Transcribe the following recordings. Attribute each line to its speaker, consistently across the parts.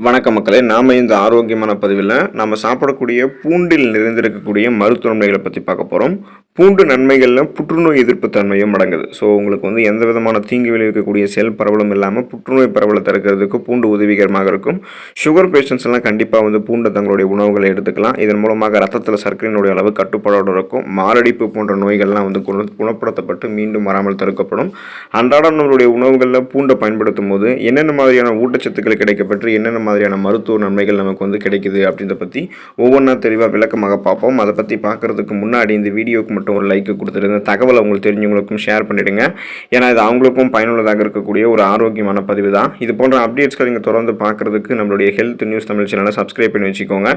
Speaker 1: வணக்க மக்களே நாம் இந்த ஆரோக்கியமான பதிவில் நம்ம சாப்பிடக்கூடிய பூண்டில் நிறைந்திருக்கக்கூடிய மருத்துவ முறைகளை பற்றி பார்க்க போகிறோம் பூண்டு நன்மைகளில் புற்றுநோய் எதிர்ப்பு தன்மையும் அடங்குது. ஸோ உங்களுக்கு வந்து எந்த விதமான தீங்கு விளைவிக்கக்கூடிய செல் பரவலும் இல்லாமல் புற்றுநோய் பரவலை தடுக்கிறதுக்கு பூண்டு உதவிகரமாக இருக்கும். சுகர் பேஷண்ட்ஸ் எல்லாம் கண்டிப்பாக வந்து பூண்டை தங்களுடைய உணவுகளை எடுத்துக்கலாம். இதன் மூலமாக ரத்தத்தில் சர்க்கரையினுடைய அளவு கட்டுப்பாடோடு இருக்கும். மாரடைப்பு போன்ற நோய்கள்லாம் வந்து குண குணப்படுத்தப்பட்டு மீண்டும் வராமல் தடுக்கப்படும். அன்றாடம் நம்மளுடைய உணவுகளில் பூண்டை பயன்படுத்தும் போது என்னென்ன மாதிரியான ஊட்டச்சத்துக்கள் கிடைக்கப்பெற்று என்னென்ன மாதிரியான மருத்துவ நன்மைகள் நமக்கு வந்து கிடைக்குது அப்படின்றத பற்றி ஒவ்வொன்றா தெளிவாக விளக்கமாக பார்ப்போம். அதை பற்றி பார்க்குறதுக்கு முன்னாடி இந்த வீடியோக்கு மட்டும் ஒரு லைக் கொடுத்துருங்க தகவலை உங்களுக்கு தெரிஞ்சவங்களுக்கும் ஷேர் பண்ணிவிடுங்க ஏன்னா இது அவங்களுக்கும் பயனுள்ளதாக இருக்கக்கூடிய ஒரு ஆரோக்கியமான பதிவு தான். இது போன்ற அப்டேட்ஸ்களை நீங்கள் தொடர்ந்து பார்க்குறதுக்கு நம்மளுடைய ஹெல்த் நியூஸ் தமிழ் சேனலை சப்ஸ்கிரைப் பண்ணி வச்சுக்கோங்க.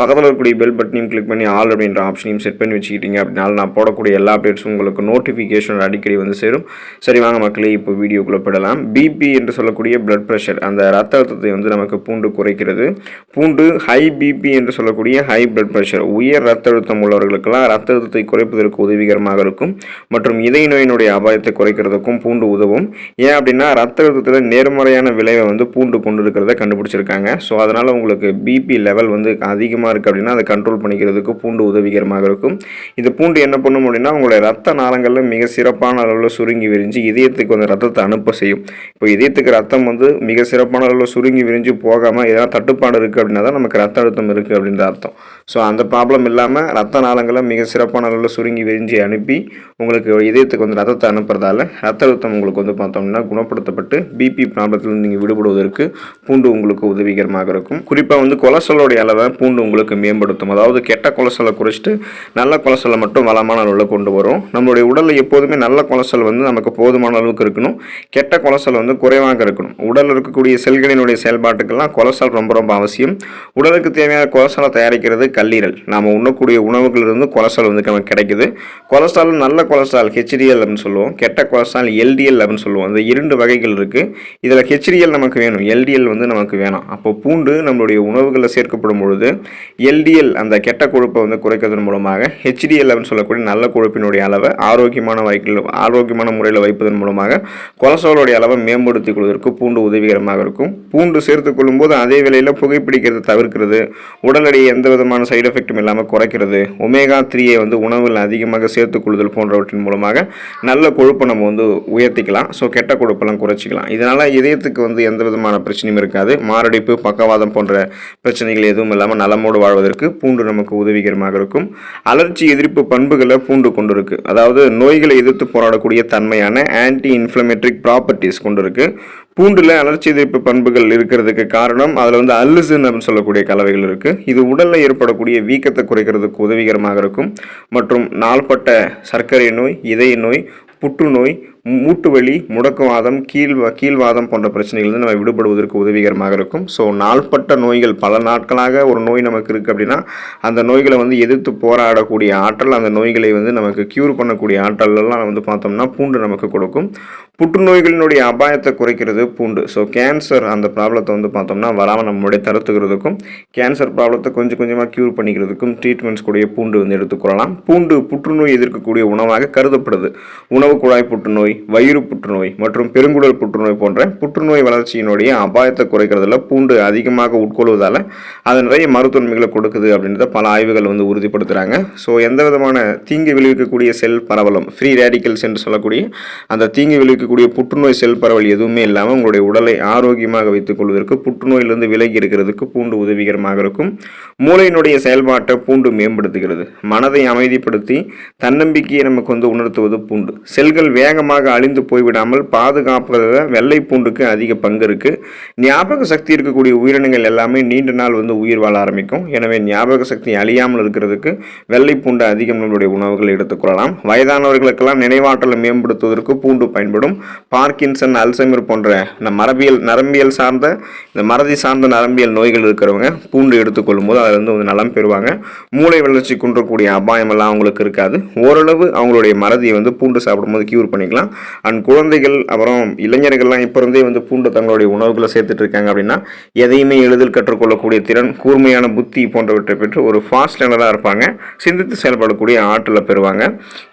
Speaker 1: பக்கத்தில் இருக்கக்கூடிய பெல் பட்டனையும் கிளிக் பண்ணி ஆல் அப்படின்ற ஆப்ஷனையும் செட் பண்ணி வச்சுக்கிட்டீங்க அப்படினால நான் போடக்கூடிய எல்லா அப்டேட்ஸும் உங்களுக்கு நோட்டிஃபிகேஷன் அடிக்கடி வந்து சேரும். சரி வாங்க மக்களே இப்போ வீடியோக்குள்ளே போடலாம் பிபி என்று சொல்லக்கூடிய பிளட் ப்ரெஷர் அந்த ரத்த அழுத்தத்தை வந்து நமக்கு பூண்டு குறைக்கிறது. பூண்டு ஹை பிபி என்று சொல்லக்கூடிய ஹை பிளட் ப்ரெஷர் உயர் ரத்த அழுத்தம் உள்ளவர்களுக்கெல்லாம் ரத்த அழுத்தத்தை குறைப்பதற்கு உதவிகரமாக இருக்கும். மற்றும் இதய நோயினுடைய அபாயத்தை குறைக்கிறதுக்கும் பூண்டு உதவும். ஏன் அப்படின்னா ரத்த அழுத்தத்தில் நேர்மறையான விளைவை வந்து பூண்டு கொண்டு இருக்கிறத கண்டுபிடிச்சிருக்காங்க. ஸோ அதனால் உங்களுக்கு பிபி லெவல் வந்து அதிகமாக இருக்குது அப்படின்னா அதை கண்ட்ரோல் பண்ணிக்கிறதுக்கு பூண்டு உதவிகரமாக இருக்கும். இது பூண்டு என்ன பண்ணும் அப்படின்னா உங்களுடைய ரத்த நாளங்களில் மிக சிறப்பான அளவில் சுருங்கி விரிஞ்சு இதயத்துக்கு வந்து ரத்தத்தை அனுப்ப செய்யும். இப்போ இதயத்துக்கு ரத்தம் வந்து மிக சிறப்பான அளவில் சுருங்கி விரிஞ்சு போகாமல் ஏதாவது தட்டுப்பாடு இருக்குது அப்படின்னா தான் நமக்கு ரத்த அழுத்தம் இருக்குது அப்படின்ற அர்த்தம். ஸோ அந்த ப்ராப்ளம் இல்லாமல் ரத்த நாளங்களை மிக சிறப்பான அளவில் சுருங்கி விரிஞ்சு அனுப்பி உங்களுக்கு இதயத்துக்கு வந்து ரத்தத்தை அனுப்புறதால ரத்த அழுத்தம் உங்களுக்கு வந்து பார்த்தோம்னா குணப்படுத்தப்பட்டு பிபி ப்ராப்ளத்திலிருந்து நீங்கள் விடுபடுவதற்கு பூண்டு உங்களுக்கு உதவிகரமாக இருக்கும். குறிப்பாக வந்து கொலஸ்ட்ராலோடைய அளவை பூண்டு உங்களுக்கு மேம்படுத்தும். அதாவது கெட்ட கொலஸ்ட்ராலை குறைச்சிட்டு நல்ல கொலஸ்ட்ராலை மட்டும் வளமான அளவில் கொண்டு வரும். நம்மளுடைய உடலில் எப்போதுமே நல்ல கொலஸ்ட்ரால் வந்து நமக்கு போதுமான அளவுக்கு இருக்கணும். கெட்ட கொலஸ்ட்ரால் வந்து குறைவாக இருக்கணும். உடலில் இருக்கக்கூடிய செல்களினுடைய செயல்பாட்டுக்கெல்லாம் கொலஸ்ட்ரால் ரொம்ப ரொம்ப அவசியம். உடலுக்கு தேவையான கொலஸ்ட்ராலை தயாரிக்கிறது கல்லீரல். நாம் உண்ணக்கூடிய உணவுகளிலிருந்து கொலஸ்ட்ரால் வந்து நமக்கு கிடைக்குது. கொலஸ்ட்ரால் நல்ல கொலஸ்ட்ரால் ஹெச்டிஎல் அப்படின்னு சொல்லுவோம். கெட்ட கொலஸ்ட்ரால் எல்டிஎல் அப்படின்னு சொல்லுவோம். இந்த இரண்டு வகைகள் இருக்குது இதில் ஹெச்டிஎல் நமக்கு வேணும். எல்டிஎல் வந்து நமக்கு வேணும். அப்போ பூண்டு நம்மளுடைய உணவுகளில் சேர்க்கப்படும் பொழுது எல்டிஎல் அந்த கெட்ட கொழுப்பை வந்து குறைக்கிறதன் மூலமாக ஹெச்டிஎல் அப்படின்னு சொல்லக்கூடிய நல்ல கொழுப்பினுடைய அளவை ஆரோக்கியமான வைக்கல் ஆரோக்கியமான முறையில் வைப்பதன் மூலமாக கொலஸ்ட்ராலோடைய அளவை மேம்படுத்திக் கொள்வதற்கு பூண்டு உதவிகரமாக இருக்கும். பூண்டு சேர்த்துக் கொள்ளும்போது அதே வேளையில் புகைப்பிடிக்கிறது தவிர்க்கிறது. உடல் எடையை எந்த விதமான சைடு எஃபெக்ட்டும் இல்லாமல் குறைக்கிறது. ஒமேகா த்ரீயை வந்து உணவில் அதிகமாக சேர்த்து கொள்ளுதல் போன்றவற்றின் மூலமாக நல்ல கொழுப்பை நம்ம வந்து உயர்த்திக்கலாம். ஸோ கெட்ட கொழுப்பெல்லாம் குறைச்சிக்கலாம். இதனால் இதயத்துக்கு வந்து எந்த விதமான பிரச்சனையும் இருக்காது. மாரடைப்பு பக்கவாதம் போன்ற பிரச்சனைகள் எதுவும் இல்லாமல் நலமோடு வாழ்வதற்கு பூண்டு நமக்கு உதவிகரமாக இருக்கும். அலர்ச்சி எதிர்ப்பு பண்புகளை பூண்டு கொண்டு இருக்கு அதாவது நோய்களை எதிர்த்து போராடக்கூடிய தன்மையான ஆன்டி இன்ஃப்ளமேட்ரிக் ப்ராப்பர்ட்டிஸ் கொண்டு இருக்கு பூண்டில் அலர்ச்சி எதிர்ப்பு பண்புகள் இருக்கிறதுக்கு காரணம் அதில் வந்து அல்லுசின் அப்படின்னு சொல்லக்கூடிய கலவைகள் இருக்குது இது உடலில் ஏற்படக்கூடிய வீக்கத்தை குறைக்கிறதுக்கு உதவிகரமாக இருக்கும். மற்றும் நாள்பட்ட சர்க்கரை நோய் இதய நோய் புற்றுநோய் மூட்டு வலி முடக்குவாதம் கீழ் கீழ்வாதம் போன்ற பிரச்சனைகள் நம்ம விடுபடுவதற்கு உதவிகரமாக இருக்கும். ஸோ நாள்பட்ட நோய்கள் பல நாட்களாக ஒரு நோய் நமக்கு இருக்குது அப்படின்னா அந்த நோய்களை வந்து எதிர்த்து போராடக்கூடிய ஆற்றல் அந்த நோய்களை வந்து நமக்கு க்யூர் பண்ணக்கூடிய ஆற்றல்லாம் வந்து பார்த்தோம்னா பூண்டு நமக்கு கொடுக்கும். புற்றுநோய்களினுடைய அபாயத்தை குறைக்கிறது பூண்டு. ஸோ கேன்சர் அந்த ப்ராப்ளத்தை வந்து பார்த்தோம்னா வராமல் நம்மளுடைய தடுத்துக்கிறதுக்கும் கேன்சர் ப்ராப்ளத்தை கொஞ்சம் கொஞ்சமாக க்யூர் பண்ணிக்கிறதுக்கும் ட்ரீட்மெண்ட்ஸ் கூடிய பூண்டு வந்து எடுத்துக்கொள்ளலாம் பூண்டு புற்றுநோய் எதிர்க்கக்கூடிய உணவாக கருதப்படுது. உணவு குழாய் புற்றுநோய் வயிறு புற்றுநோய் மற்றும் பெருங்குடல் புற்றுநோய் போன்ற புற்றுநோய் வளர்ச்சியினுடைய அபாயத்தை குறைக்கிறதுல பூண்டு அதிகமாக உட்கொள்வதால் அது நிறைய மருத்துவன்மைகளை கொடுக்குது அப்படின்றத பல ஆய்வுகள் வந்து உறுதிப்படுத்துகிறாங்க ஸோ எந்த விதமான தீங்கு விளைவிக்கக்கூடிய செல் பரவலும் ஃப்ரீ ரேடிக்கல்ஸ் என்று சொல்லக்கூடிய அந்த தீங்கு விளைவிக்கக்கூடிய புற்றுநோய் செல் பரவல் எதுவுமே இல்லாமல் உங்களுடைய உடலை ஆரோக்கியமாக வைத்துக் கொள்வதற்கு புற்றுநோயிலிருந்து விலகி இருக்கிறதுக்கு பூண்டு உதவிகரமாக இருக்கும். மூளையினுடைய செயல்பாட்டை பூண்டு மேம்படுத்துகிறது. மனதை அமைதிப்படுத்தி தன்னம்பிக்கையை நமக்கு வந்து உணர்த்துவது பூண்டு. செல்கள் வேகமாக அழிந்து போய்விடாமல் பாதுகாப்பதில் வெள்ளை பூண்டுக்கு அதிக பங்கு இருக்குது ஞாபக சக்தி இருக்கக்கூடிய உயிரினங்கள் எல்லாமே நீண்ட நாள் வந்து உயிர் வாழ ஆரம்பிக்கும். எனவே ஞாபக சக்தி அழியாமல் இருக்கிறதுக்கு வெள்ளை பூண்டு அதிகம் நம்மளுடைய உணவுகளை எடுத்துக்கொள்ளலாம் வயதானவர்களுக்கெல்லாம் நினைவாற்றலை மேம்படுத்துவதற்கு பூண்டு பயன்படும். பார்க்கின்சன் அல்சைமர் போன்ற இந்த மரபியல் நரம்பியல் சார்ந்த இந்த மறதி சார்ந்த நரம்பியல் நோய்கள் இருக்கிறவங்க பூண்டு எடுத்துக்கொள்ளும் போது அதில் வந்து நலம் பெறுவாங்க. மூளை வளர்ச்சி குன்றக்கூடிய அபாயமெல்லாம் அவங்களுக்கு இருக்காது. ஓரளவு அவங்களுடைய மறதியை வந்து பூண்டு சாப்பிடும்போது கியூர் பண்ணிக்கலாம். அண்ட் குழந்தைகள் அப்புறம் இளைஞர்கள்லாம் இப்போ இருந்தே வந்து பூண்டு தங்களுடைய உணவுகளை சேர்த்துட்டு இருக்காங்க அப்படின்னா எதையுமே எளிதில் கற்றுக்கொள்ளக்கூடிய திறன் கூர்மையான புத்தி போன்றவற்றை பெற்று ஒரு ஃபாஸ்ட் லேனராக இருப்பாங்க. சிந்தித்து செயல்படக்கூடிய ஆற்றலை பெறுவாங்க.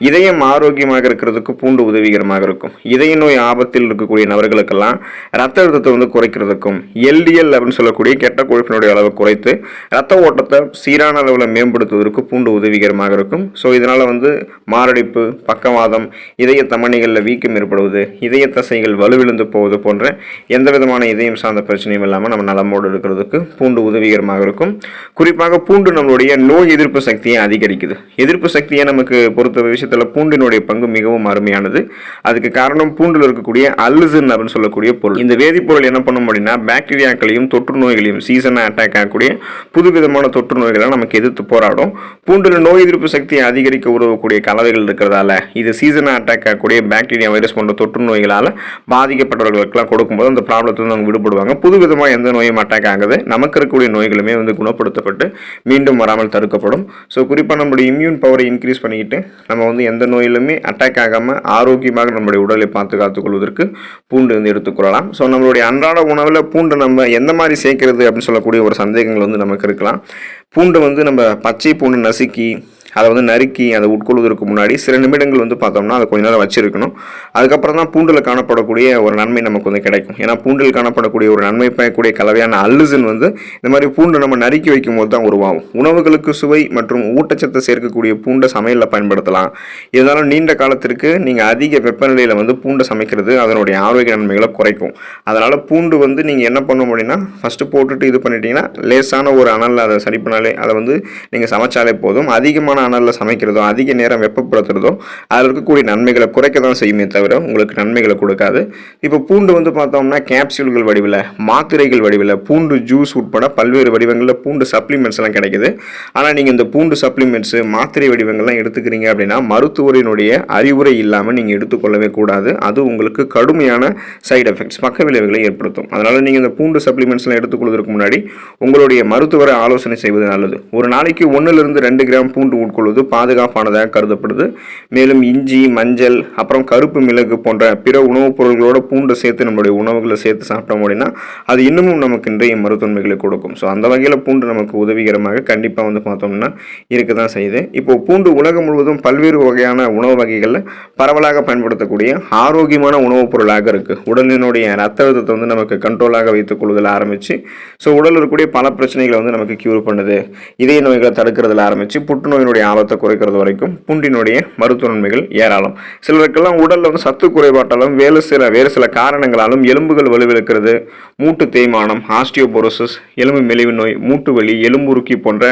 Speaker 1: இதயம் ஆரோக்கியமாக இருக்கிறதுக்கு பூண்டு உதவிகரமாக இருக்கும். இதய நோய் ஆபத்தில் இருக்கக்கூடிய நபர்களுக்கெல்லாம் ரத்த அழுத்தத்தை வந்து குறைக்கிறதுக்கும் எல்டிஎல் அப்படின்னு சொல்லக்கூடிய கெட்ட கொழுப்பினுடைய அளவை குறைத்து ரத்த ஓட்டத்தை சீரான அளவில் மேம்படுத்துவதற்கு பூண்டு உதவிகரமாக இருக்கும். ஸோ இதனால் வந்து மாரடைப்பு பக்கவாதம் இதய தமணிகளில் வீக்கம் ஏற்படுவது இதய தசைகள் வலுவிழந்து போவது போன்ற எந்த விதமான இதயம் சார்ந்த பிரச்சனையும் இல்லாமல் நம்ம நலமோடு இருக்கிறதுக்கு பூண்டு உதவிகரமாக இருக்கும். குறிப்பாக பூண்டு நம்மளுடைய நோய் எதிர்ப்பு சக்தியை அதிகரிக்குது. எதிர்ப்பு சக்தியை நமக்கு பொறுத்த விஷயத்தில் பூண்டினுடைய பங்கு மிகவும் அருமையானது. அதுக்கு காரணம் பூண்டில் இருக்கக்கூடிய அல்லுசன் அப்படின்னு சொல்லக்கூடிய பொருள். இந்த வேதிப்பொருள் என்ன பண்ணும் அப்படின்னா பாக்டீரியாக்களையும் தொற்று நோய்களையும் சீசனாக அட்டாக் ஆகக்கூடிய புதுவிதமான தொற்று நோய்களை நமக்கு எதிர்த்து போராடும். பூண்டில் நோய் எதிர்ப்பு சக்தியை அதிகரிக்க உதவக்கூடிய கலவைகள் இருக்கிறதால இது சீசனாக அட்டாக் ஆகக்கூடிய பாக்டீரியா வைரஸ் போன்ற தொற்று நோய்களால் பாதிக்கப்பட்டவர்களுக்கெல்லாம் கொடுக்கும்போது அந்த ப்ராப்ளத்தில் அவங்க விடுபடுவாங்க. புதுவிதமாக எந்த நோயும் அட்டாக் ஆகுது. நமக்கு இருக்கக்கூடிய நோய்களுமே வந்து குணப்படுத்தப்பட்டு மீண்டும் வராமல் தடுக்கப்படும். ஸோ குறிப்பாக நம்மளுடைய இம்யூன் பவரை இன்க்ரீஸ் பண்ணிக்கிட்டு நம்ம வந்து எந்த நோயிலுமே அட்டாக் ஆகாமல் ஆரோக்கியமாக நம்மளுடைய உடலை பார்த்து கொள்வதற்கு பூண்டு வந்து எடுத்துக்கொள்ளலாம் ஸோ நம்மளுடைய அன்றாட உணவில் பூண்டு நம்ம எந்த மாதிரி சேர்க்கிறது அப்படின்னு சொல்லக்கூடிய ஒரு சந்தேகங்கள் வந்து நமக்கு இருக்கலாம். பூண்டு வந்து நம்ம பச்சை பூண்டு நசுக்கி அதை வந்து நறுக்கி அதை உட்கொள்வதற்கு முன்னாடி சில நிமிடங்கள் வந்து பார்த்தோம்னா அதை கொஞ்ச நேரம் வச்சிருக்கணும். அதுக்கப்புறம் தான் பூண்டில் காணப்படக்கூடிய ஒரு நன்மை நமக்கு வந்து கிடைக்கும். ஏன்னா பூண்டில் காணப்படக்கூடிய ஒரு நன்மை பயக்கூடிய கலவையான அல்லுசன் வந்து இந்த மாதிரி பூண்டை நம்ம நறுக்கி வைக்கும் போது தான் உருவாகும். உணவுகளுக்கு சுவை மற்றும் ஊட்டச்சத்தை சேர்க்கக்கூடிய பூண்டை சமையலில் பயன்படுத்தலாம். இருந்தாலும் நீண்ட காலத்திற்கு நீங்கள் அதிக வெப்பநிலையில் வந்து பூண்டை சமைக்கிறது அதனுடைய ஆரோக்கிய நன்மைகளை குறைக்கும். அதனால் பூண்டு வந்து நீங்கள் என்ன பண்ண முடியும்னா ஃபஸ்ட்டு போட்டுட்டு இது பண்ணிட்டீங்கன்னா லேசான ஒரு அனலில் அதை சரி பண்ணாலே அதை வந்து நீங்கள் சமைச்சாலே போதும். அதிகமான அனலில் சமைக்கிறதோ அதிக நேரம் வெப்பப்படுத்துறதோ அதில் இருக்கக்கூடிய நன்மைகளை குறைக்க தான் செய்யுமே தவிர உங்களுக்கு நன்மைகளை கொடுக்காது. இப்போ பூண்டு வந்து பார்த்தோம்னா கேப்சூல்கள் வடிவில் மாத்திரைகள் வடிவில் பூண்டு ஜூஸ் உட்பட பல்வேறு வடிவங்களில் பூண்டு சப்ளிமெண்ட்ஸ் எல்லாம் கிடைக்குது. ஆனால் நீங்கள் இந்த பூண்டு சப்ளிமெண்ட்ஸு மாத்திரை வடிவங்கள்லாம் எடுத்துக்கிறீங்க அப்படின்னா மருத்துவரினுடைய அறிவுரை இல்லாமல் நீங்கள் எடுத்துக்கொள்ளவே கூடாது. அது உங்களுக்கு கடுமையான சைடு எஃபெக்ட்ஸ் பக்க விளைவுகளை ஏற்படுத்தும். அதனால் நீங்கள் இந்த பூண்டு சப்ளிமெண்ட்ஸ்லாம் எடுத்துக்கொள்வதற்கு முன்னாடி உங்களுடைய மருத்துவரை ஆலோசனை செய்வது நல்லது. ஒரு நாளைக்கு ஒன்றுலேருந்து ரெண்டு கிராம் பூண்டு உட்கொள்வது பாதுகாப்பானதாக கருதப்படுது. மேலும் இஞ்சி மஞ்சள் அப்புறம் கருப்பு மிளகு போன்ற பிற உணவுப் பொருட்களோட பூண்டை சேர்த்து நம்மளுடைய உணவுகளை சேர்த்து சாப்பிட்டோம் அப்படின்னா அது இன்னமும் நமக்கு இன்றைய மருத்துவன்மைகளை கொடுக்கும். ஸோ அந்த வகையில் பூண்டு நமக்கு உதவிகரமாக கண்டிப்பாக வந்து பார்த்தோம்னா இருக்க தான் செய்யுது. இப்போ பூண்டு உலகம் முழுவதும் பல்வேறு வகையான உணவு வகைகளில் பரவலாக பயன்படுத்தக்கூடிய ஆரோக்கியமான உணவுப் பொருளாக இருக்குது உடலினுடைய ரத்த அழுத்தத்தை வந்து நமக்கு கண்ட்ரோலாக வைத்துக் கொள்வதில் ஆரம்பித்து ஸோ உடலில் இருக்கக்கூடிய பல பிரச்சனைகளை வந்து நமக்கு க்யூர் பண்ணுது. இதய நோய்களை தடுக்கிறதுல ஆரம்பித்து புற்றுநோயினுடைய ஆபத்தை குறைக்கிறது வரைக்கும் பூண்டினுடைய மருத்துவ நன்மைகள் ஏராளம். சிலருக்கெல்லாம் உடலில் வந்து சத்து குறைபாட்டாலும் வேறு சில வேறு சில காரணங்களாலும் எலும்புகள் வலுவிழக்கிறது. மூட்டு தேய்மானம் ஆஸ்டியோபோரோசிஸ் எலும்பு மெலிவு நோய் மூட்டு வலி எலும்புருக்கி போன்ற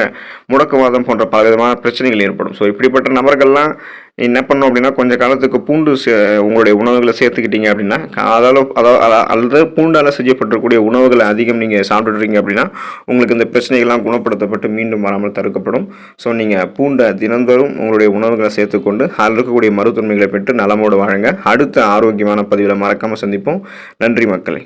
Speaker 1: முடக்கவாதம் போன்ற பல விதமான பிரச்சனைகள் ஏற்படும். ஸோ இப்படிப்பட்ட நபர்கள்லாம் என்ன பண்ணோம் அப்படின்னா கொஞ்ச காலத்துக்கு பூண்டு சே- உங்களுடைய உணவுகளை சேர்த்துக்கிட்டீங்க அப்படின்னா அதால் அதாவது அல்லது பூண்டால் செய்யப்பட்டிருக்கக்கூடிய உணவுகளை அதிகம் நீங்கள் சாப்பிட்டுருக்கீங்க அப்படின்னா உங்களுக்கு இந்த பிரச்சனைகள்லாம் குணப்படுத்தப்பட்டு மீண்டும் வராமல் தடுக்கப்படும். ஸோ நீங்கள் பூண்டை தினந்தோறும் உங்களுடைய உணவுகளை சேர்த்துக்கொண்டு அதில் இருக்கக்கூடிய மருத்துவமைகளை பெற்று நலமோடு வாழுங்க. அடுத்த ஆரோக்கியமான பதிவில் மறக்காமல் சந்திப்போம். நன்றி மக்களை.